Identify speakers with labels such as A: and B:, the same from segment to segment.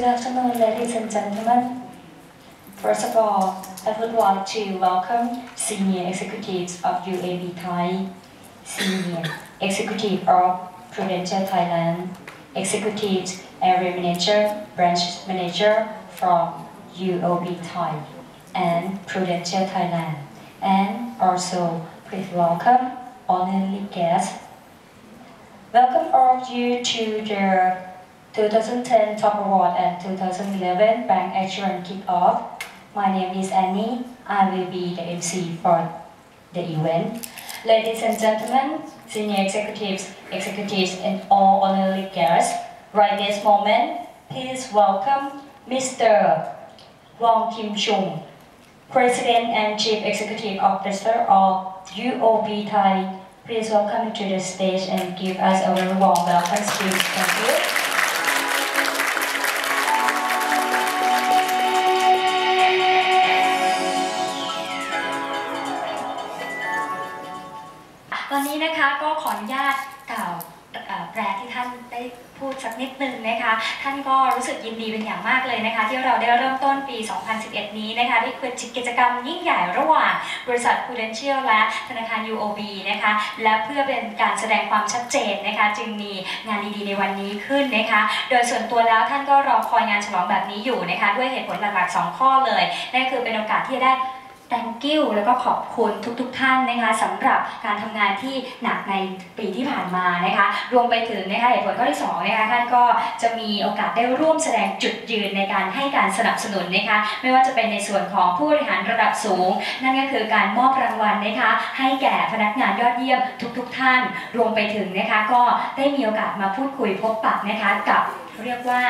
A: Good afternoon, ladies and gentlemen, first of all, I would like to welcome senior executives of UAB Thai, senior executive of Prudential Thailand, executive area manager, branch manager from UOB Thai and Prudential Thailand, and also please welcome honorary guests. Welcome all of you to the 2010 Top Award and 2011 Bank Assurance Kick-Off. My name is Annie. I will be the MC for the event. Ladies and gentlemen, senior executives, executives, and all honorary guests, right this moment, please welcome Mr. Wong Kim Chung, President and Chief Executive Officer of UOB Thai. Please welcome to the stage and give us a very warm welcome. Thank you. ตอนนี้นะคะก็ขออนุญาตกล่าวแปลที่ท่านได้พูดสักนิดนึงนะคะ ท่านก็รู้สึกยินดีเป็นอย่างมากเลยนะคะ ที่เราได้เริ่มต้นปี 2011 นี้นะคะที่เป็นกิจกรรมยิ่งใหญ่ระหว่างบริษัท Prudential และธนาคาร UOB นะคะ และเพื่อเป็นการแสดงความชัดเจนนะคะ จึงมีงานดีๆในวันนี้ขึ้นนะคะ โดยส่วนตัวแล้วท่านก็รอคอยงานฉลองแบบนี้อยู่นะคะ ด้วยเหตุผลหลักๆ2ข้อเลยนั่นคือเป็นโอกาสที่จะได้ thank you แล้วก็ขอบคุณทุกๆทท่านนะคะสำหรับการทำงานที่หนักในปีที่ผ่านมานะคะรวมไปถึงนะคะเหตุผลข้อที่สองนะคะท่านก็จะมีโอกาสได้ร่วมแสดงจุดยืนในการให้การสนับสนุนนะคะไม่ว่าจะเป็นในส่วนของผู้บริหารระดับสูง นั่นก็คือการมอบรางวัลนะคะให้แก่พนักงานยอดเยี่ยมทุกๆทท่าน รวมไปถึงนะคะก็ได้มีโอกาสมาพูดคุยพบปะนะคะกับเรียกว่า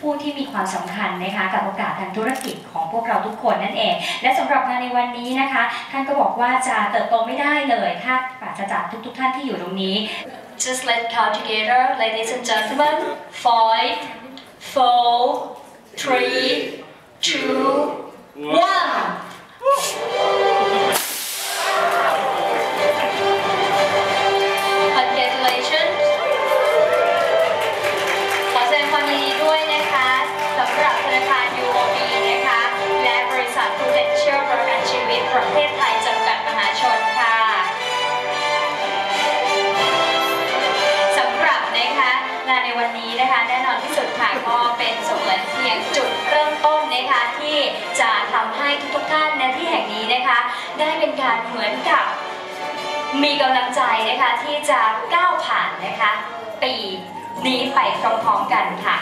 A: ผู้ที่มีความสำคัญนะคะกับโอกาสทางธุรกิจของพวกเราทุกคนนั่นเอง และสำหรับงานในวันนี้นะคะ ท่านก็บอกว่าจะเติบโตไม่ได้เลยถ้าปราศจากทุก ๆ ท่านที่อยู่ตรงนี้ Just let's count together ladies and gentlemen five four three two one วันนี้นะคะ แน่นอนที่สุดค่ะก็เป็นเสมือนเพียงจุดเริ่มต้นนะคะที่จะทำให้ทุกๆท่านในที่แห่งนี้นะคะ ได้เป็นการเหมือนกับมีกำลังใจนะคะที่จะก้าวผ่านนะคะปีนี้ไปพร้อมๆกันค่ะ